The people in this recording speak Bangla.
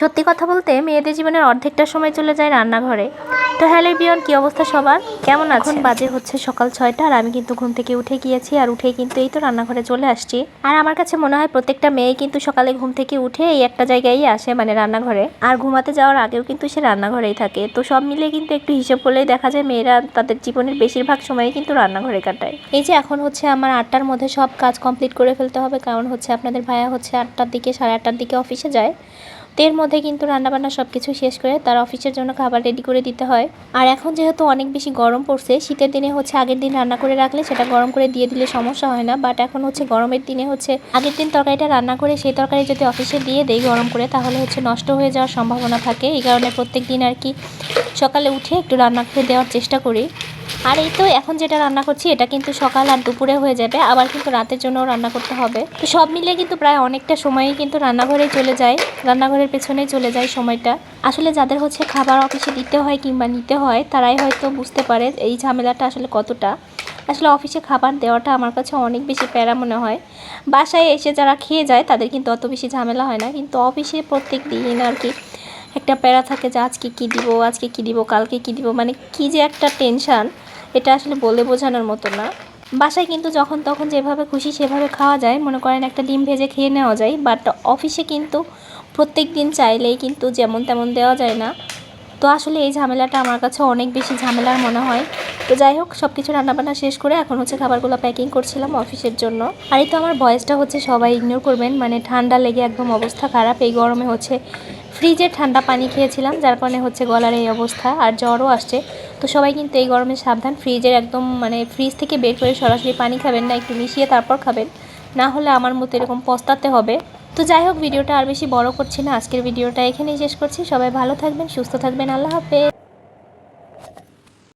সত্যি কথা বলতে মেয়েদের জীবনের অর্ধেকটা সময় চলে যায় রান্নাঘরে। তো হ্যালো বিয়ন কি অবস্থা সবার? কেমন এখন বাজে হচ্ছে সকাল ছয়টা আর আমি কিন্তু ঘুম থেকে উঠে গিয়েছি আর উঠে কিন্তু এই তো রান্নাঘরে চলে আসছি। আর আমার কাছে মনে হয় প্রত্যেকটা মেয়ে কিন্তু সকালে ঘুম থেকে উঠে এই একটা জায়গায় আসে মানে রান্নাঘরে। আর ঘুমাতে যাওয়ার আগেও কিন্তু সে রান্নাঘরেই থাকে। তো সব মিলিয়ে কিন্তু একটু হিসেব করলেই দেখা যায় মেয়েরা তাদের জীবনের বেশিরভাগ সময়ই কিন্তু রান্নাঘরে কাটায়। এই যে এখন হচ্ছে আমার আটটার মধ্যে সব কাজ কমপ্লিট করে ফেলতে হবে। কারণ হচ্ছে আপনাদের ভাইয়া হচ্ছে আটটার দিকে সাড়ে আটটার দিকে অফিসে যায়। তো এর মধ্যে কিন্তু রান্নাবান্না সব কিছু শেষ করে তার অফিসের জন্য খাবার রেডি করে দিতে হয়। আর এখন যেহেতু অনেক বেশি গরম পড়ছে, শীতের দিনে হচ্ছে আগের দিন রান্না করে রাখলে সেটা গরম করে দিয়ে দিলে সমস্যা হয় না। বাট এখন হচ্ছে গরমের দিনে হচ্ছে আগের দিন তরকারিটা রান্না করে সেই তরকারি যদি অফিসে দিয়ে দেই গরম করে, তাহলে হচ্ছে নষ্ট হয়ে যাওয়ার সম্ভাবনা থাকে। এই কারণে প্রত্যেক দিন আর কি সকালে উঠে একটু রান্না করে দেওয়ার চেষ্টা করি। আর এই তো এখন যেটা রান্না করছি, এটা কিন্তু সকাল আর দুপুরে হয়ে যাবে, আবার কিন্তু রাতের জন্য রান্না করতে হবে। তো সব মিলিয়ে কিন্তু প্রায় অনেকটা সময়ই কিন্তু রান্নাঘরেই চলে যায়, রান্নাঘরের পেছনেই চলে যায় সময়টা। আসলে যাদের হচ্ছে খাবার অফিসে দিতে হয় কিংবা নিতে হয়, তারাই হয়তো বুঝতে পারে এই ঝামেলাটা আসলে কতটা। আসলে অফিসে খাবার দেওয়াটা আমার কাছে অনেক বেশি প্যারা মনে হয়। বাসায় এসে যারা খেয়ে যায়, তাদের কিন্তু অত বেশি ঝামেলা হয় না, কিন্তু অফিসে প্রত্যেক দিন আর কি একটা প্যারা থাকে যে আজকে কী দিব, আজকে কী দিব, কালকে কী দিব মানে কি যে একটা টেনশান এটা আসলে বলে বোঝানোর মতো না। বাসায় কিন্তু যখন তখন যেভাবে খুশি সেভাবে খাওয়া যায়। মনে করেন একটা ডিম ভেজে খেয়ে নেওয়া যায় বাট অফিসে কিন্তু প্রত্যেক দিন চাইলেই কিন্তু যেমন তেমন দেওয়া যায় না। তো আসলে এই ঝামেলাটা আমার কাছে অনেক বেশি ঝামেলার মনে হয়। তো যাই হোক সব কিছু রান্নাবান্না শেষ করে এখন হচ্ছে খাবারগুলো প্যাকিং করছিলাম অফিসের জন্য। আর এই তো আমার ভয়েসটা হচ্ছে সবাই ইগনোর করবেন মানে ঠান্ডা লেগে একদম অবস্থা খারাপ। এই গরমে হচ্ছে ফ্রিজে ঠান্ডা পানি খেয়েছিলাম, যার কারণে হচ্ছে গলার এই অবস্থা আর জ্বরও আসছে। তো সবাই কিন্তু এই গরমে সাবধান ফ্রিজের একদম মানে ফ্রিজ থেকে বের করে সরাসরি পানি খাবেন না, একটু মিশিয়ে তারপর খাবেন। না হলে আমার মতো এরকম পস্তাতে হবে। তো যাই হোক, ভিডিওটা আর বেশি বড় করছি না, আজকের ভিডিওটা এখানেই শেষ করছি। সবাই ভালো থাকবেন, সুস্থ থাকবেন, আল্লাহ হাফেজ।